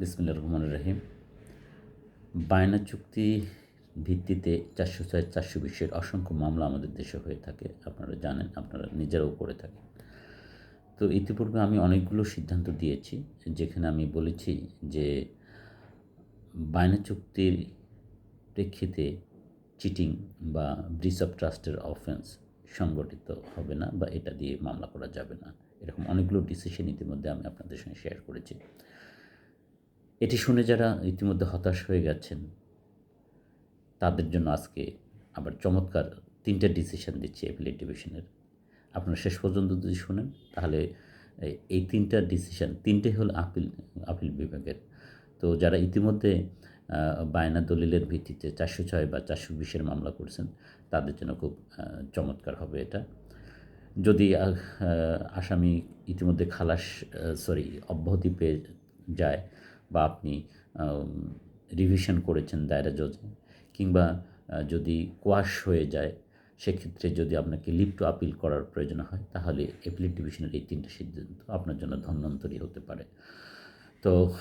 বিসমিল্লা রহমান রহিম। বায়না চুক্তি ভিত্তিতে চারশো ছয় চারশো বিশের অসংখ্য মামলা আমাদের দেশে হয়ে থাকে, আপনারা জানেন, আপনারা নিজেরাও করে থাকেন। তো ইতিপূর্বে আমি অনেকগুলো সিদ্ধান্ত দিয়েছি, যেখানে আমি বলেছি যে বায়না চুক্তির প্রেক্ষিতে চিটিং বা ব্রিচ অফ ট্রাস্টের অফেন্স সংগঠিত হবে না বা এটা দিয়ে মামলা করা যাবে না। এরকম অনেকগুলো ডিসিশন ইতিমধ্যে আমি আপনাদের সঙ্গে শেয়ার করেছি। এটি শুনে যারা ইতিমধ্যে হতাশ হয়ে গেছেন, তাদের জন্য আজকে আবার চমৎকার তিনটা ডিসিশন দিচ্ছি অ্যাপিলেট ডিভিশনের আপনারা শেষ পর্যন্ত যদি শোনেন, তাহলে এই- তিনটা ডিসিশন তিনটে হল আপিল আপিল বিভাগের। তো যারা ইতিমধ্যে বায়না দলিলের ভিত্তিতে চারশো ছয় বা চারশো বিশের মামলা করছেন, তাদের জন্য খুব চমৎকার হবে এটা। যদি আসামি ইতিমধ্যে খালাস সরি অব্যাহতি পেয়ে যায় বা আপনি রিভিশন করেছেন দায়রা জজে কিংবা যদি কোয়াশ হয়ে যায়, সেক্ষেত্রে যদি আপনাকে লিভ টু আপিল করার প্রয়োজন হয়, তাহলে অ্যাপিলেট ডিভিশনের এই তিনটে সিদ্ধান্ত আপনার জন্য ধন্যন্তরী হতে পারে। তো,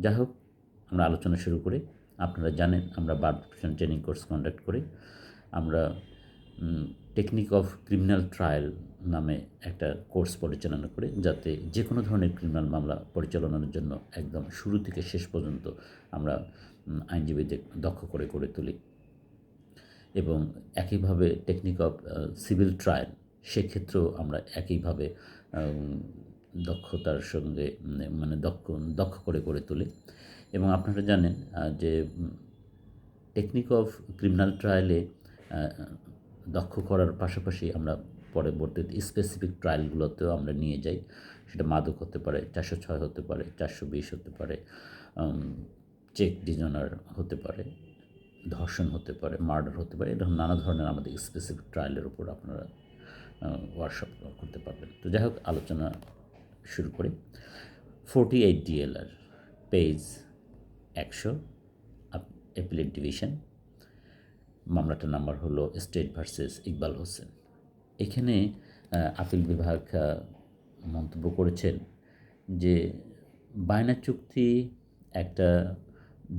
যাই হোক, আমরা আলোচনা শুরু করি। আপনারা জানেন, আমরা bar profession training course conduct করি। আমরা টেকনিক অফ ক্রিমিনাল ট্রায়াল নামে একটা কোর্স পরিচালনা করে, যাতে যে কোনো ধরনের ক্রিমিনাল মামলা পরিচালনার জন্য একদম শুরু থেকে শেষ পর্যন্ত আমরা আইনজীবীদের দক্ষ করে করে তুলি। এবং একইভাবে টেকনিক অফ সিভিল ট্রায়াল সেক্ষেত্রেও আমরা একইভাবে দক্ষতার সঙ্গে মানে দক্ষ দক্ষ করে করে তুলি। এবং আপনারা জানেন যে টেকনিক অফ ক্রিমিনাল ট্রায়ালে দক্ষ করার পাশাপাশি আমরা পরবর্তীতে স্পেসিফিক ট্রায়ালগুলোতেও আমরা নিয়ে যাই। সেটা মাদক হতে পারে, চারশো ছয় হতে পারে, চারশো বিশ হতে পারে চেক ডিজনার হতে পারে, ধর্ষণ হতে পারে মার্ডার হতে পারে, এরকম নানা ধরনের আমাদের স্পেসিফিক ট্রায়ালের উপর আপনারা ওয়ার্কশপ করতে পারবেন। তো যাই হোক, আলোচনা শুরু করি। ফোরটি এইট ডিএলআর পেজ একশো অ্যাপিলেট ডিভিশন মামলাটার নাম্বার হলো স্টেট ভার্সেস ইকবাল হোসেন। এখানে আপিল বিভাগ মন্তব্য করেছেন যে বায়না চুক্তি একটা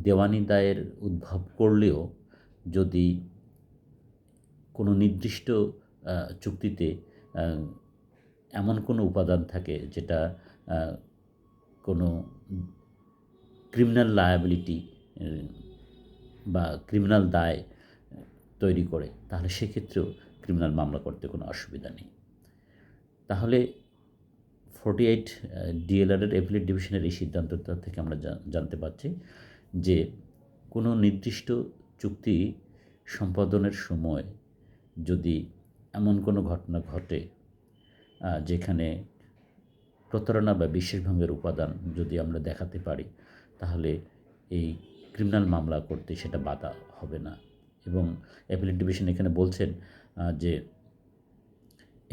দেওয়ানি দায়ের উদ্ভব করলেও যদি কোনো নির্দিষ্ট চুক্তিতে এমন কোনো উপাদান থাকে যেটা কোনো ক্রিমিনাল লায়াবিলিটি বা ক্রিমিনাল দায় তৈরি করে, তাহলে সেক্ষেত্রেও ক্রিমিনাল মামলা করতে কোনো অসুবিধা নেই। তাহলে ফোর্টি এইট ডিএলআরের অ্যাপিলেট ডিভিশনের এই সিদ্ধান্তটা থেকে আমরা জানতে পারছি যে কোনো নির্দিষ্ট চুক্তি সম্পাদনের সময় যদি এমন কোনো ঘটনা ঘটে যেখানে প্রতারণা বা বিশ্বাসভঙ্গের উপাদান যদি আমরা দেখাতে পারি, তাহলে এই ক্রিমিনাল মামলা করতে সেটা বাধা হবে না। এবং অ্যাপিলেট ডিভিশন এখানে বলছেন যে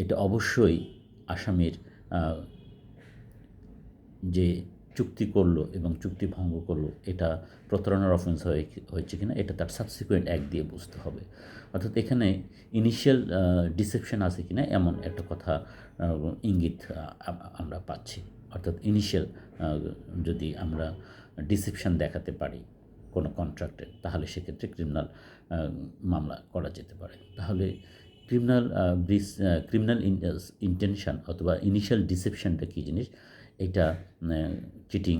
এটা অবশ্যই আসামির যে চুক্তি করল এবং চুক্তি ভঙ্গ করল, এটা প্রতারণার অফেন্স হয়ে হয়েছে কিনা, এটা তার সাবসিকুয়েন্ট এক দিয়ে বুঝতে হবে। অর্থাৎ এখানে ইনিশিয়াল ডিসেপশন আছে কিনা, এমন একটা কথা ইঙ্গিত আমরা পাচ্ছি। অর্থাৎ ইনিশিয়াল যদি আমরা ডিসেপশন দেখাতে পারি। কোনো কন্ট্রাক্টে তাহলে সেক্ষেত্রে ক্রিমিনাল মামলা করা যেতে পারে। তাহলে ক্রিমিনাল ব্রিস ক্রিমিনাল ইন্টেনশন অথবা ইনিশিয়াল ডিসেপশনটা কী জিনিস? এটা চিটিং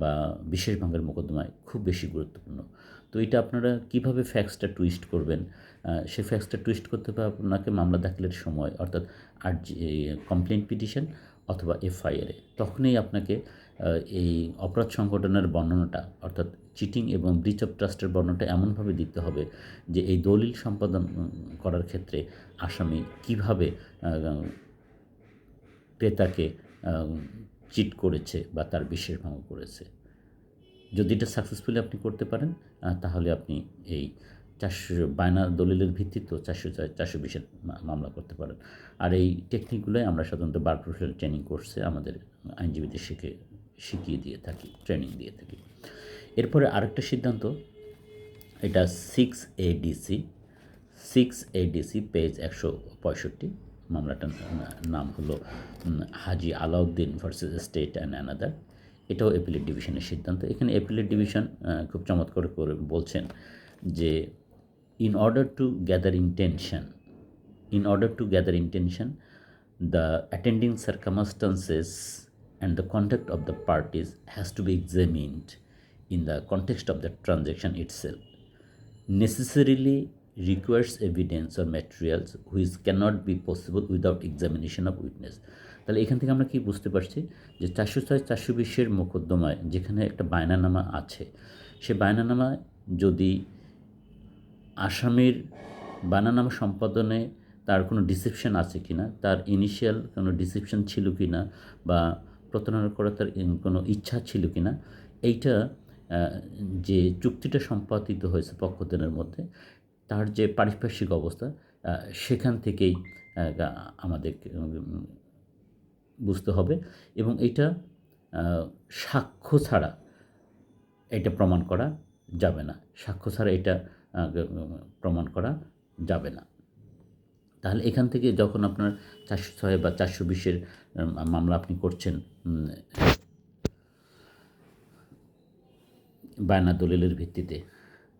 বা বিশেষ ভাঙের মোকদ্দমায় খুব বেশি গুরুত্বপূর্ণ। তো এটা আপনারা কীভাবে ফ্যাক্সটা টুইস্ট করবেন? সে ফ্যাক্সটা টুইস্ট করতে হবে আপনাকে মামলা দাখিলের সময়, অর্থাৎ আর কমপ্লেন পিটিশন অথবা এফআইআরে তখনই আপনাকে এই অপরাধ সংগঠনের বর্ণনাটা, অর্থাৎ চিটিং এবং ব্রিচ অফ ট্রাস্টের বর্ণনাটা এমনভাবে দিতে হবে যে এই দলিল সম্পাদন করার ক্ষেত্রে আসামি কীভাবে ক্রেতাকে চিট করেছে বা তার বিশ্বাস ভঙ্গ করেছে। যদি এটা সাকসেসফুলি আপনি করতে পারেন তাহলে আপনি এই চারশো বায়না দলিলের ভিত্তিতেও চারশো চারশো বিশের মামলা করতে পারেন। আর এই টেকনিকগুলোই আমরা সাধারণত বার প্রফেশনাল ট্রেনিং কোর্সে আমাদের আইনজীবীদের শিখে, শিখিয়ে দিয়ে থাকি ট্রেনিং দিয়ে থাকি। এরপরে আরেকটা সিদ্ধান্ত এটা six ADC six ADC page একশো পঁয়ষট্টি মামলাটার নাম হলো Haji Alauddin versus state and another এটাও অ্যাপিলেট ডিভিশনের সিদ্ধান্ত। এখানে অ্যাপিলেট ডিভিশন খুব চমৎকার করে বলছেন যে in order to gather intention in order to gather intention, the attending circumstances and the conduct of the parties has to be examined. In the context of the transaction itself. Necessarily requires evidence or materials which cannot be possible without examination of witness. তাহলে এখান থেকে আমরা কি বুঝতে পারছি যে চারশো ছয় চারশো বিশের মোকদ্দমায় যেখানে একটা বায়নানামা আছে, সে বায়নানামায় যদি আসামির বানানামা সম্পাদনে তার কোনো ডিসিপশন আছে কি না তার ইনিশিয়াল কোনো ডিসিপশন ছিল কি না বা প্রতারণা করার তার কোনো ইচ্ছা ছিল কি না এইটা যে চুক্তিটা সম্পাদিত হয়েছে পক্ষজনের মধ্যে, তার যে পারিপার্শ্বিক অবস্থা সেখান থেকেই আমাদের বুঝতে হবে। এবং এটা সাক্ষ্য ছাড়া এটা প্রমাণ করা যাবে না। সাক্ষ্য ছাড়া এটা প্রমাণ করা যাবে না। তাহলে এখান থেকে যখন আপনার চারশো ছয় বা চারশো বিশের মামলা আপনি করছেন বায়না দলিলের ভিত্তিতে।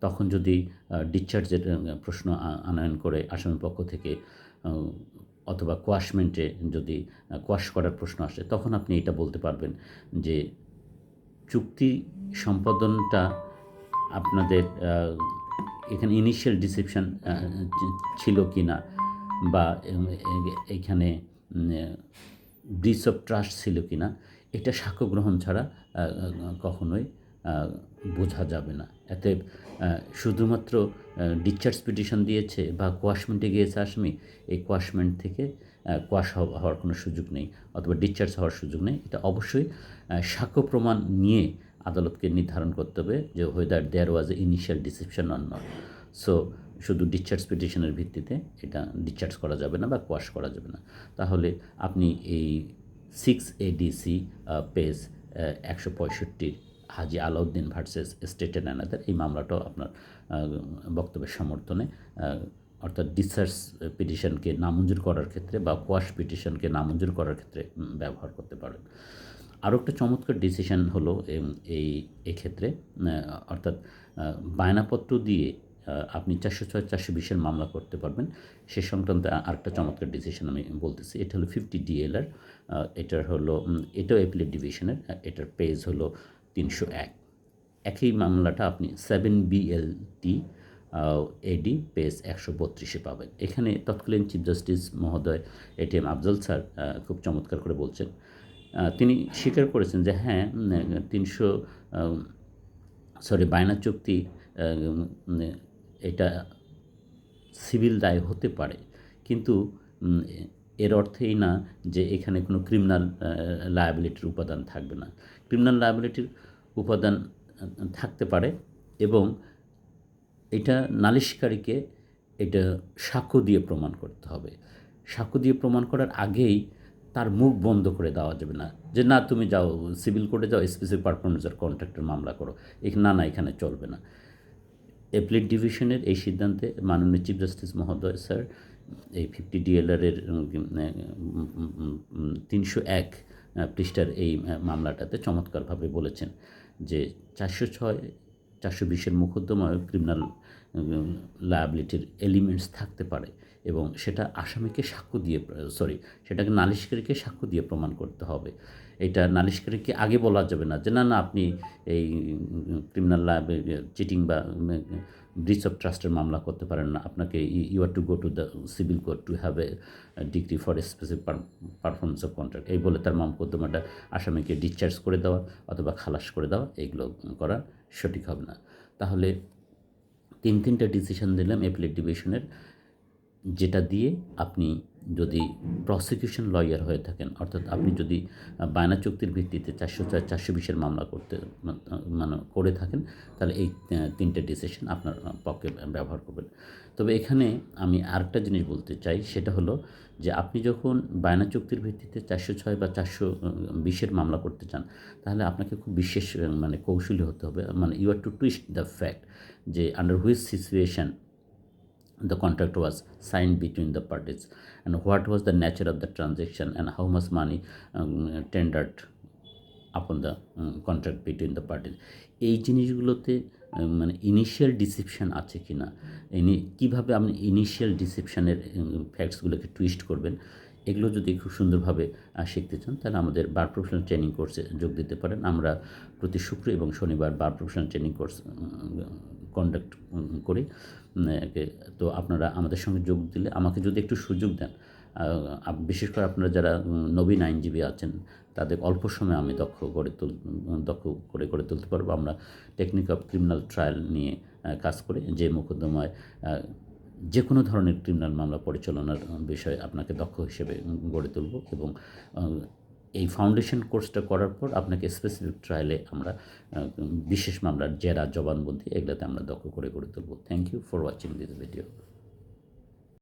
তখন যদি ডিসচার্জের প্রশ্ন আনয়ন করে আসামি পক্ষ থেকে অথবা কোয়াশমেন্টে যদি কোয়াশ করার প্রশ্ন আসে, তখন আপনি এটা বলতে পারবেন যে, চুক্তি সম্পাদনটা আপনাদের এখানে ইনিশিয়াল ডিসিপশন ছিল কি না বা এখানে ব্রিচ অফ ট্রাস্ট ছিল কি না এটা সাক্ষ্য গ্রহণ ছাড়া কখনোই বোঝা যাবে না। এতে শুধুমাত্র ডিসচার্জ পিটিশন দিয়েছে বা কোয়াশমেন্টে গিয়েছে আসামি, এই কোয়াশমেন্ট থেকে কোয়াশ হওয়ার কোনো সুযোগ নেই অথবা ডিসচার্জ হওয়ার সুযোগ নেই। এটা অবশ্যই সাক্ষ্য প্রমাণ নিয়ে আদালতকে নির্ধারণ করতে হবে যে whether there was a initial deception on not so শুধু ডিসচার্জ পিটিশনের ভিত্তিতে এটা ডিসচার্জ করা যাবে না বা কোয়াশ করা যাবে না। তাহলে আপনি এই সিক্স এডিসি পেজ একশো পঁয়ষট্টির হাজি আলাউদ্দিন ভার্সেস স্টেটের অ্যান্ড এই মামলাটাও আপনার বক্তব্যের সমর্থনে অর্থাৎ ডিসচার্জ পিটিশনকে নামঞ্জুর করার ক্ষেত্রে বা কোয়াশ পিটিশনকে নামঞ্জুর করার ক্ষেত্রে ব্যবহার করতে পারেন। আরও একটা চমৎকার ডিসিশন হলো এই এক্ষেত্রে অর্থাৎ বায়নাপত্র দিয়ে আপনি চারশো ছয়, চারশো বিশের মামলা করতে পারবেন। সে সংক্রান্ত আরেকটা চমৎকার ডিসিশন আমি বলতেছি, এটা হলো ফিফটি ডিএলআর এটার হলো এটাও অ্যাপিলেট ডিভিশনের এটার পেজ হলো তিনশো এক। একই মামলাটা আপনি সেভেন বিএলটি এডি পেজ একশো বত্রিশে পাবেন। এখানে তৎকালীন চিফ জাস্টিস মহোদয় এটিএম আফজল স্যার খুব চমৎকার করে বলছেন। তিনি স্বীকার করেছেন যে হ্যাঁ তিনশো সরি বায়না চুক্তি এটা সিভিল দায় হতে পারে। কিন্তু এর অর্থেই না যে এখানে কোনো ক্রিমিনাল লায়াবিলিটির উপাদান থাকবে না। ক্রিমিনাল লায়াবিলিটির উপাদান থাকতে পারে এবং এটা নালিশকারীকে এটা সাক্ষ্য দিয়ে প্রমাণ করতে হবে। সাক্ষ্য দিয়ে প্রমাণ করার আগেই তার মুখ বন্ধ করে দেওয়া যাবে না যে, না, তুমি যাও সিভিল কোর্টে যাও স্পেসিফিক পারফরমেন্সের কন্ট্রাক্টের মামলা করো। এখানে না না, এখানে চলবে না। অ্যাপ্লিট ডিভিশনের এই সিদ্ধান্তে মাননীয় চিফ জাস্টিস মহোদয় স্যার এই ফিফটি ডিএলআরের তিনশো এক পৃষ্ঠার এই মামলাটাতে চমৎকারভাবে বলেছেন যে চারশো ছয়, চারশো বিশের মোকদ্দমায় ক্রিমিনাল লায়াবিলিটির এলিমেন্টস থাকতে পারে এবং সেটা আসামিকে সাক্ষ্য দিয়ে সরি সেটাকে নালিশকারীকে সাক্ষ্য দিয়ে প্রমাণ করতে হবে। এটা নালিশকারীকে আগে বলা যাবে না যে, না না, আপনি এই ক্রিমিনাল চিটিং বা ব্রিচ অফ ট্রাস্টের মামলা করতে পারেন না। আপনাকে you are to go to the civil court to have a decree for a specific performance of contract এই বলে তার মামকদ্দমাটা আসামিকে ডিসচার্জ করে দেওয়া অথবা খালাস করে দেওয়া, এইগুলো করা সঠিক হবে না। তাহলে তিন তিনটা ডিসিশন দিলাম অ্যাপিলেট ডিভিশনের যেটা দিয়ে আপনি যদি প্রসিকিউশন লয়ার হয়ে থাকেন, অর্থাৎ আপনি যদি বায়না চুক্তির ভিত্তিতে চারশো চার চারশো বিশের মামলা করতে মানে করে থাকেন, তাহলে এই তিনটে ডিসিশন আপনার পক্ষে ব্যবহার করবেন। তবে এখানে আমি আরেকটা জিনিস বলতে চাই, সেটা হলো যে আপনি যখন বায়না চুক্তির ভিত্তিতে চারশো ছয় বা চারশো বিশের মামলা করতে চান, তাহলে আপনাকে খুব বিশেষ মানে কৌশলী হতে হবে। মানে you are to twist the fact যে under which situation the contract was signed between the parties. And what was the nature of the transaction and how much money um, tendered upon the contract between the parties এই জিনিসগুলোতে মানে initial ডিসিপশান আছে কি না? ইনি কীভাবে আপনি initial ডিসিপশানের ফ্যাক্টসগুলোকে twist করবেন? এগুলো যদি খুব সুন্দরভাবে শিখতে চান তাহলে আমাদের বার প্রফেশনাল ট্রেনিং কোর্সে যোগ দিতে পারেন। আমরা প্রতি শুক্র এবং শনিবার bar professional training course conduct করি তো আপনারা আমাদের সঙ্গে যোগ দিলে, আমাকে যদি একটু সুযোগ দেন বিশেষ করে আপনারা যারা নবীন আইনজীবী আছেন, তাদের অল্প সময়ে আমি দক্ষ করে তুল দক্ষ করে করে তুলতে পারব। আমরা টেকনিক অফ ক্রিমিনাল ট্রায়াল নিয়ে কাজ করে, যে মোকদ্দমায় যে কোনো ধরনের ক্রিমিনাল মামলা পরিচালনার বিষয়ে আপনাকে দক্ষ হিসেবে গড়ে তুলব এবং ফাউন্ডেশন কোর্সটা করার পর আপনাকে স্পেসিফিক ট্রায়ালে আমরা বিশেষ মামলার জেরা, জবানবন্দি এগুলোতে আমরা দক্ষ করে গড়ে তুলব। Thank you for watching this video